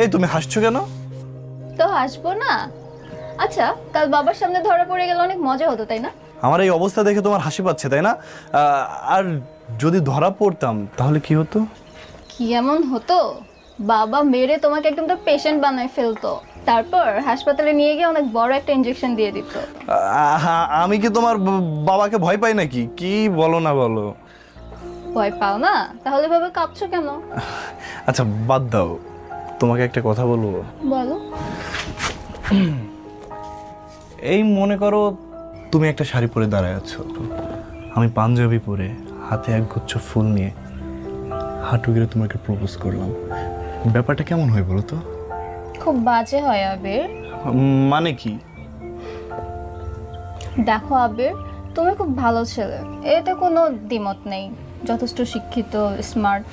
এই তুমি হাসছো কেন? তো হাসবো না। আচ্ছা কাল বাবার সামনে ধরা পড়ে গেলে অনেক মজা হতো তাই না? আমার এই অবস্থা দেখে তোমার হাসি পাচ্ছে তাই না? আর যদি ধরা পড়তাম তাহলে কি হতো? কি এমন হতো? বাবা মেরে তোমাকে একদম তো পেশেন্ট বানায় ফেলতো। তারপর হাসপাতালে নিয়ে গিয়ে অনেক বড় একটা ইনজেকশন দিয়ে দিত। আমি কি তোমার বাবাকে ভয় পাই নাকি? কি বলো না বলো। ভয় পাও না? তাহলে ভাবে কাঁপছো কেন? আচ্ছা বাদ দাও। তোমাকে একটা কথা বলব? বলো। এই মনে করো তুমি একটা শাড়ি পরে দাঁড়ায় আছো। আমি পাঞ্জাবি পরে হাতে এক গুচ্ছ ফুল নিয়ে হাঁটু গেড়ে তোমাকে প্রপোজ করলাম। ব্যাপারটা কেমন হয় বলো তো? খুব বাজে হয় আবির। মানে কি? দেখো আবির তুমি খুব ভালো ছেলে। এতে কোনো দ্বিমত নেই। যথেষ্ট শিক্ষিত স্মার্ট